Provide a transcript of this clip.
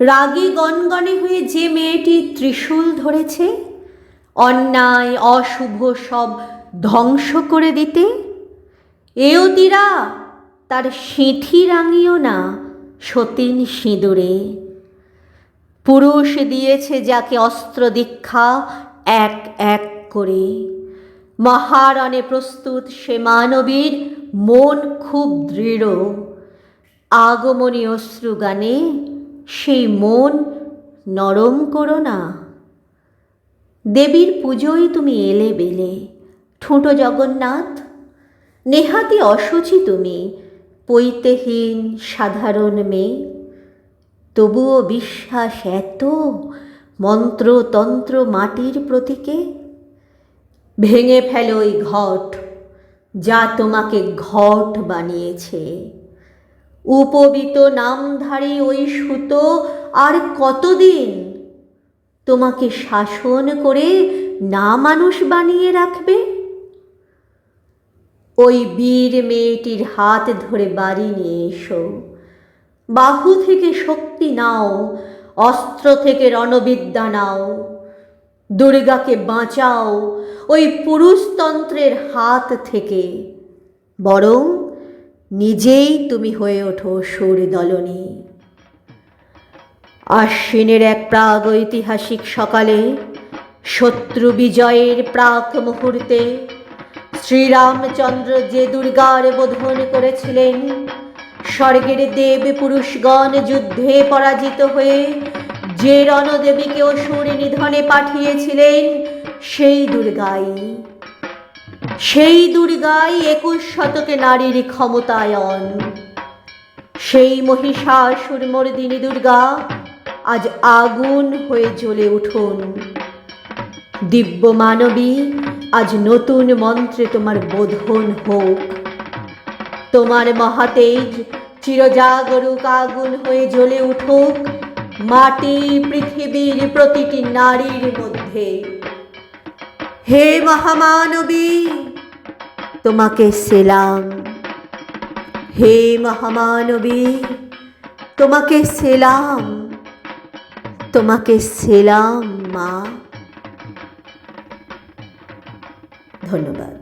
রাগী গনগনে হয়ে যে মেয়েটি ত্রিশূল ধরেছে, অন্যায় অশুভ সব ধ্বংস করে দিতে এ অতিরা তার সিঁথি রাঙিও না সতীন সিঁদুরে। পুরুষ দিয়েছে যাকে অস্ত্র দীক্ষা এক এক করে। মহারণে প্রস্তুত সে মানবীর মন খুব দৃঢ়। আগমনী অশ্রুগানে সেই মন নরম করো না। দেবীর পুজোয় তুমি এলে বেলে, ঠুঁটো জগন্নাথ, নেহাতি অসুচি তুমি, পৈতেহীন সাধারণ মেয়ে। তবুও বিশ্বাস এত মন্ত্রতন্ত্র মাটির প্রতীকে? ভেঙে ফেলো ওই ঘট, যা তোমাকে ঘট বানিয়েছে। উপবিত নামধারী ওই সুতো আর কতদিন? তোমাকে শাসন করে না মানুষ বানিয়ে রাখবে? ওই বীর মেয়েটির হাত ধরে বাড়ি নিয়ে এসো। বাহু থেকে শক্তি নাও, অস্ত্র থেকে রণবিদ্যা নাও। দুর্গাকে বাঁচাও, ওই পুরুষতন্ত্রের হাত থেকে। বরং নিজেই তুমি হয়ে ওঠো সুরদলনী। আশ্বিনের এক প্রাগ ঐতিহাসিক সকালে, শত্রু বিজয়ের প্রাক মুহূর্তে, শ্রীরামচন্দ্র যে দুর্গার বোধন করেছিলেন, স্বর্গের দেব পুরুষগণ যুদ্ধে পরাজিত হয়ে যে রণদেবীকে অসুর নিধনে পাঠিয়েছিলেন সেই দুর্গাই। সেই দুর্গাই একুশ শতকে নারীর ক্ষমতায়ন। সেই মহিষাসুর মর্দিনী দুর্গা আজ আগুন হয়ে জ্বলে উঠুন। দিব্য মানবী, আজ নতুন মন্ত্রে তোমার বোধন হোক। তোমার মহাতেজ চিরজাগরুক আগুন হয়ে জ্বলে উঠুক মাটি পৃথিবীর প্রতিটি নারীর মধ্যে। হে মহামানবী তোমাকে সেলাম হে মহামানবী তোমাকে সেলাম তোমাকে সেলাম মা। ধন্যবাদ।